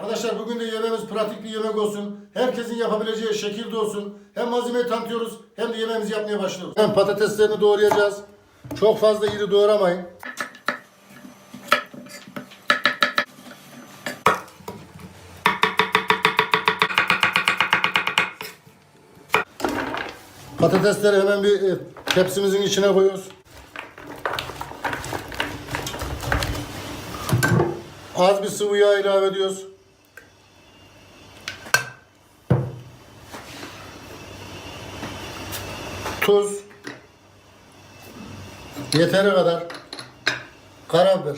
Arkadaşlar bugün de yemeğimiz pratik bir yemek olsun. Herkesin yapabileceği şekilde olsun. Hem malzemeyi tanıtıyoruz hem de yemeğimizi yapmaya başlıyoruz. Hem patateslerini doğrayacağız. Çok fazla iri doğramayın. Patatesleri hemen bir e, tepsimizin içine koyuyoruz. Az bir sıvı yağ ilave ediyoruz. Tuz. Yeteri kadar. Karabiber.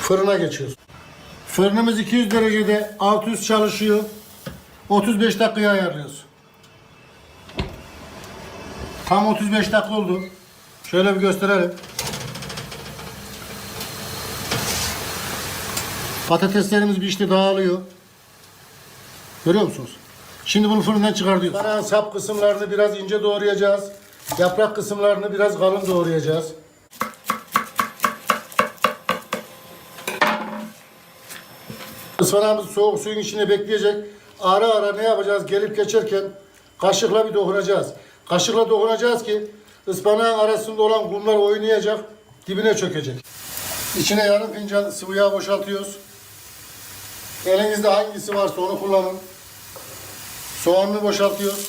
Fırına geçiyoruz. Fırınımız 200 derecede alt üst çalışıyor. 35 dakikaya ayarlıyoruz. Tam 35 dakika oldu. Şöyle bir gösterelim. Patateslerimiz işte dağılıyor. Görüyor musunuz? Şimdi bunu fırından çıkartıyoruz. Banağın sap kısımlarını biraz ince doğrayacağız. Yaprak kısımlarını biraz kalın doğrayacağız. Ispanağımız soğuk suyun içine bekleyecek. Ara ara ne yapacağız? Gelip geçerken kaşıkla bir dokunacağız. Kaşıkla dokunacağız ki ıspanağın arasında olan kumlar oynayacak, dibine çökecek. İçine yarım fincan sıvı yağ boşaltıyoruz. Elinizde hangisi varsa onu kullanın. Soğanını boşaltıyoruz.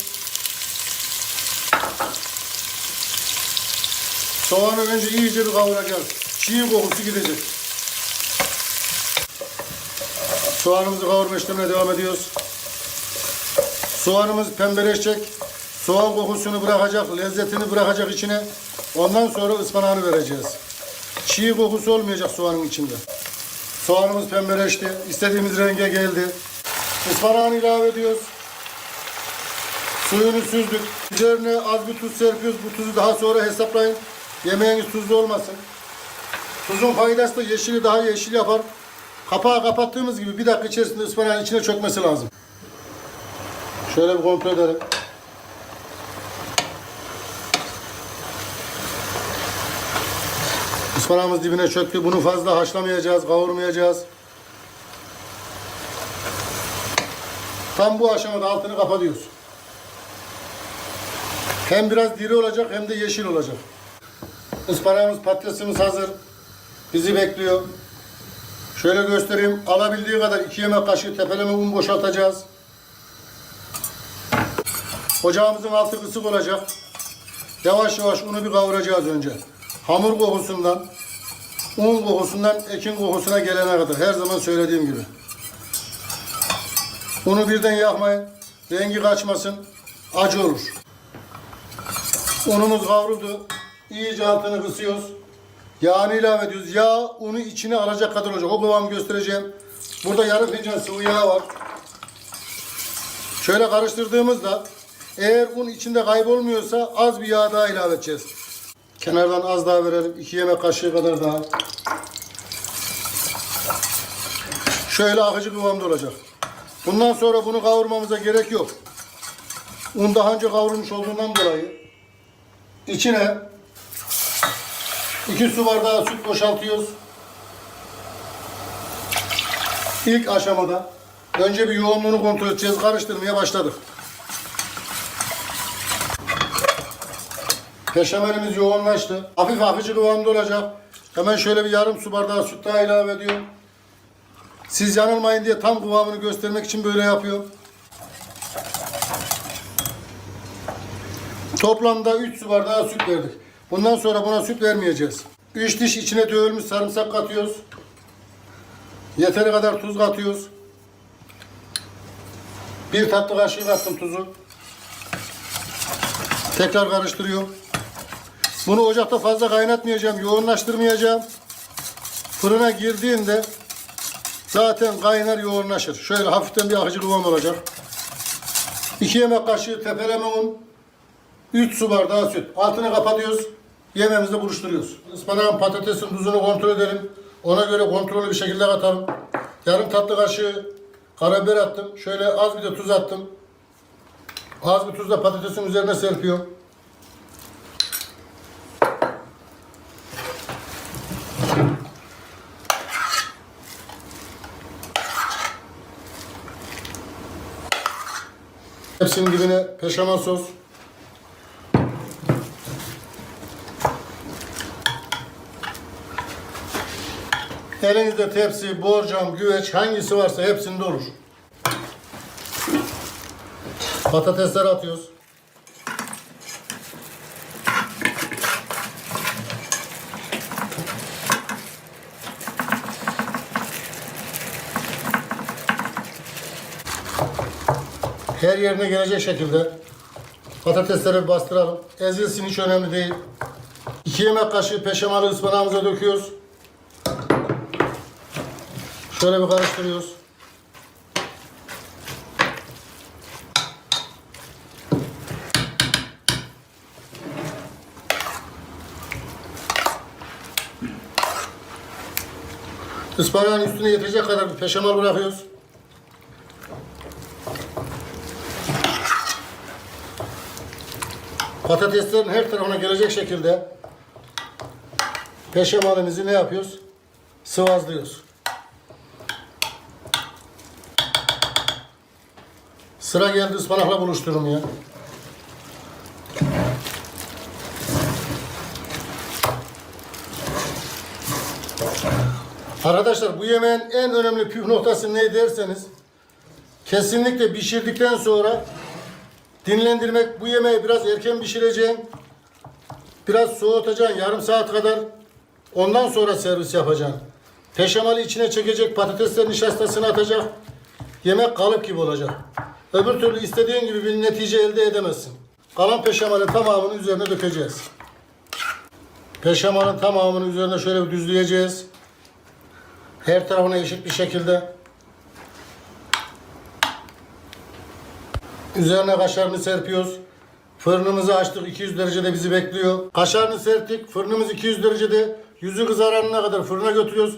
Soğanı önce iyice bir kavuracağız. Çiğ kokusu gidecek. Soğanımızı kavurma işlemine devam ediyoruz. Soğanımız pembeleşecek. Soğan kokusunu bırakacak, lezzetini bırakacak içine. Ondan sonra ıspanağını vereceğiz. Çiğ kokusu olmayacak soğanın içinde. Soğanımız pembeleşti. İstediğimiz renge geldi. Ispanağını ilave ediyoruz. Suyunu süzdük. Üzerine az bir tuz serpiyoruz. Bu tuzu daha sonra hesaplayın. Yemeğiniz tuzlu olmasın. Tuzun faydası da yeşili daha yeşil yapar. Kapağı kapattığımız gibi bir dakika içerisinde ıspanağın içine çökmesi lazım. Şöyle bir kontrol edelim. Ispanağımız dibine çöktü. Bunu fazla haşlamayacağız, kavurmayacağız. Tam bu aşamada altını kapatıyoruz. Hem biraz diri olacak hem de yeşil olacak. Ispanağımız, patatesimiz hazır. Bizi bekliyor. Şöyle göstereyim. Alabildiği kadar 2 yemek kaşığı tepeleme un boşaltacağız. Ocağımızın altı kısık olacak. Yavaş yavaş unu bir kavuracağız önce. Hamur kokusundan, un kokusundan ekin kokusuna gelene kadar. Her zaman söylediğim gibi. Unu birden yakmayın. Rengi kaçmasın. Acı olur. Unumuz kavruldu. İyice altını kısıyoruz. Yağını ilave ediyoruz. Yağ unu içine alacak kadar olacak. O kıvamı göstereceğim. Burada yarım fincan sıvı yağ var. Şöyle karıştırdığımızda eğer un içinde kaybolmuyorsa az bir yağ daha ilave edeceğiz. Kenardan az daha verelim. 2 yemek kaşığı kadar daha. Şöyle akıcı kıvamda olacak. Bundan sonra bunu kavurmamıza gerek yok. Un daha önce kavrulmuş olduğundan dolayı içine 2 su bardağı süt boşaltıyoruz. İlk aşamada önce bir yoğunluğunu kontrol edeceğiz. Karıştırmaya başladık. Beşamelimiz yoğunlaştı. Hafif hafifçe kıvamda olacak. Hemen şöyle bir yarım su bardağı süt daha ilave ediyorum. Siz yanılmayın diye tam kıvamını göstermek için böyle yapıyorum. Toplamda 3 su bardağı süt verdik. Bundan sonra buna süt vermeyeceğiz. 3 diş içine dövülmüş sarımsak katıyoruz. Yeteri kadar tuz katıyoruz. Bir tatlı kaşığı kattım tuzu. Tekrar karıştırıyorum. Bunu ocakta fazla kaynatmayacağım, yoğunlaştırmayacağım. Fırına girdiğinde zaten kaynar yoğunlaşır. Şöyle hafiften bir akıcı kıvam olacak. 2 yemek kaşığı tepeleme un, 3 su bardağı süt. Altını kapatıyoruz. Yemeğimizle buluşturuyoruz. Ispanağın patatesin tuzunu kontrol edelim. Ona göre kontrollü bir şekilde katalım. Yarım tatlı kaşığı karabiber attım. Şöyle az bir de tuz attım. Az bir tuzla patatesin üzerine serpiyorum. Hepsinin dibine peşaman sos. Elinizde tepsi, borcam, güveç hangisi varsa hepsinde olur. Patatesler atıyoruz. Her yerine gelecek şekilde patatesleri bastıralım. Ezilsin hiç önemli değil. 2 yemek kaşığı peşemalı ıspanağımıza döküyoruz. Şöyle bir karıştırıyoruz. Ispanağın üstüne yetecek kadar bir peşemal bırakıyoruz. Patateslerin her tarafına gelecek şekilde peşemalimizi ne yapıyoruz? Sıvazlıyoruz. Sıra geldi ıspanakla buluşturun ya. Arkadaşlar bu yemeğin en önemli püf noktası ne derseniz kesinlikle pişirdikten sonra dinlendirmek bu yemeği biraz erken pişireceksin. Biraz soğutacaksın yarım saat kadar. Ondan sonra servis yapacaksın. Peşemali içine çekecek, patateslerin nişastasını atacak. Yemek kalıp gibi olacak. Öbür türlü istediğin gibi bir netice elde edemezsin. Kalan peşemalin tamamını üzerine dökeceğiz. Peşemalin tamamını üzerine şöyle bir düzleyeceğiz. Her tarafına eşit bir şekilde. Üzerine kaşarını serpiyoruz. Fırınımızı açtık 200 derecede bizi bekliyor. Kaşarını serptik. Fırınımız 200 derecede. Yüzü kızarana kadar fırına götürüyoruz.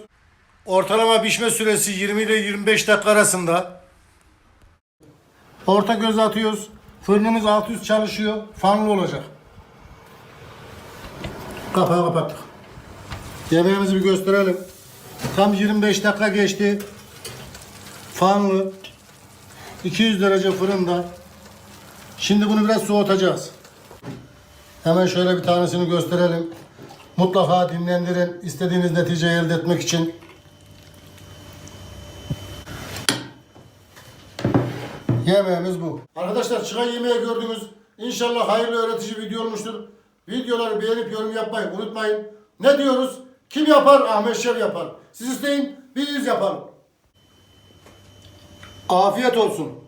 Ortalama pişme süresi 20 ile 25 dakika arasında. Orta göz atıyoruz. Fırınımız alt üst çalışıyor. Fanlı olacak. Kapağı kapattık. Yemeğimizi bir gösterelim. Tam 25 dakika geçti. Fanlı. 200 derece fırında. Şimdi bunu biraz soğutacağız. Hemen şöyle bir tanesini gösterelim. Mutlaka dinlendirin. istediğiniz neticeyi elde etmek için. Yemeğimiz bu. Arkadaşlar çıkan yemeği gördünüz. İnşallah hayırlı öğretici video olmuştur. Videoları beğenip yorum yapmayı unutmayın. Ne diyoruz? Kim yapar? Ahmet Şev yapar. Siz isteyin, biz yapalım. Afiyet olsun.